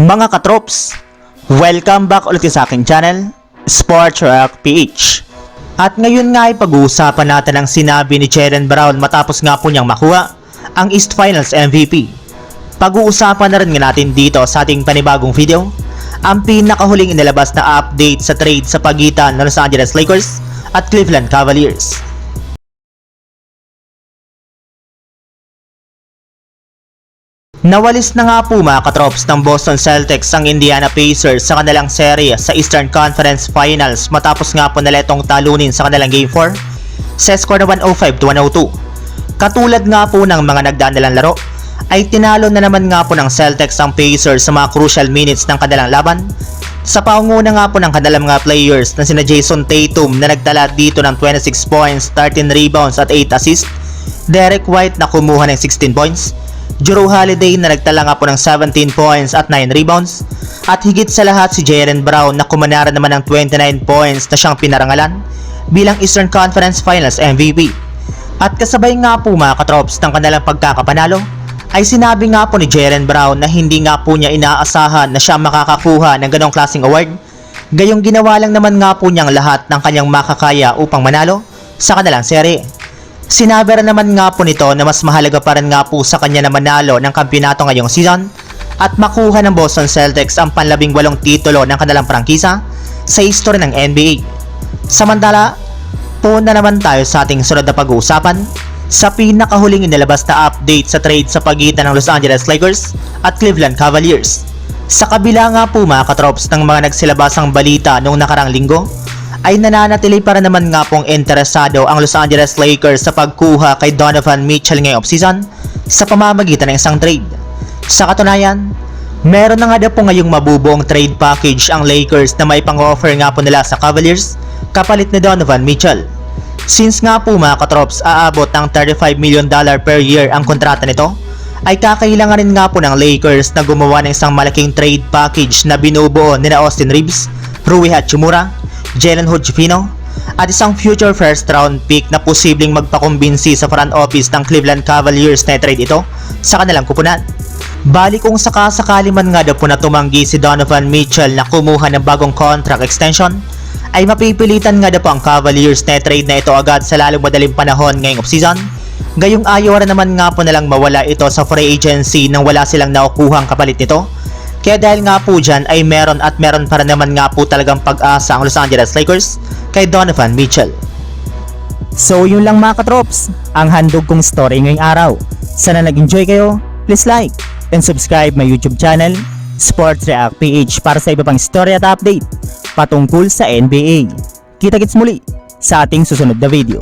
Mga katrops, welcome back ulit sa aking channel, Sports Rock PH. At ngayon nga ay pag-uusapan natin ang sinabi ni Jaren Brown matapos nga po niyang makuha ang East Finals MVP. Pag-uusapan na rin natin dito sa ating panibagong video, ang pinakahuling inilabas na update sa trade sa pagitan ng Los Angeles Lakers at Cleveland Cavaliers. Nawalis na nga po mga katrops ng Boston Celtics ang Indiana Pacers sa kanilang serye sa Eastern Conference Finals matapos nga po nila itong talunin sa kanilang Game 4 sa score na 105 to 102. Katulad nga po ng mga nagdaan nilang laro, ay tinalo na naman nga po ng Celtics ang Pacers sa mga crucial minutes ng kanilang laban sa paunguna nga po ng kanilang mga players na sina Jason Tatum na nagtala dito ng 26 points, 13 rebounds at 8 assists, Derek White na kumuha ng 16 points, Jrue Holiday na nagtala nga po ng 17 points at 9 rebounds, at higit sa lahat si Jaren Brown na kumanara naman ng 29 points na siyang pinarangalan bilang Eastern Conference Finals MVP. At kasabay nga po mga katrops ng kanilang pagkakapanalo, ay sinabi nga po ni Jaren Brown na hindi nga po niya inaasahan na siya makakakuha ng ganong klaseng award. Gayong ginawa lang naman nga po niyang lahat ng kanyang makakaya upang manalo sa kanilang serye. Sinabi rin naman nga po nito na mas mahalaga pa rin nga po sa kanya na manalo ng kampiyonato ngayong season at makuha ng Boston Celtics ang panlabing walong titulo ng kanilang prangkisa sa history ng NBA. Samantala, Puna naman tayo sa ating sunod na pag-uusapan sa pinakahuling inilabas na update sa trade sa pagitan ng Los Angeles Lakers at Cleveland Cavaliers. Sa kabila nga po mga katrops ng mga nagsilabasang balita noong nakarang linggo, ay nananatili para naman nga pong interesado ang Los Angeles Lakers sa pagkuha kay Donovan Mitchell ngayong offseason sa pamamagitan ng isang trade. Sa katunayan, meron na nga daw po ngayong mabubuong trade package ang Lakers na may pang-offer nga po nila sa Cavaliers kapalit ni Donovan Mitchell. Since nga po mga katrops aabot ng 35 million dollar per year ang kontrata nito, ay kakailangan rin nga po ng Lakers na gumawa ng isang malaking trade package na binubuo nila Austin Reeves, Rui Hachimura, Jalen Hood-Schifino, at isang future first round pick na posibleng magpakumbinsi sa front office ng Cleveland Cavaliers na trade ito sa kanilang kupunan. Bali kung sakasakali man nga daw po na tumanggi si Donovan Mitchell na kumuha ng bagong contract extension, ay mapipilitan nga daw po ang Cavaliers na trade na ito agad sa lalong madaling panahon ngayong offseason. Gayong ayaw rin naman nga po nalang mawala ito sa free agency nang wala silang nakukuhang kapalit nito. Kaya dahil nga po dyan ay meron at meron para naman nga po talagang pag-asa ang Los Angeles Lakers kay Donovan Mitchell. So yun lang mga katrops, ang handog kong story ngayong araw. Sana nag-enjoy kayo, please like and subscribe my YouTube channel, Sports React PH para sa iba pang story at update patungkol sa NBA. Kita-kits muli sa ating susunod na video.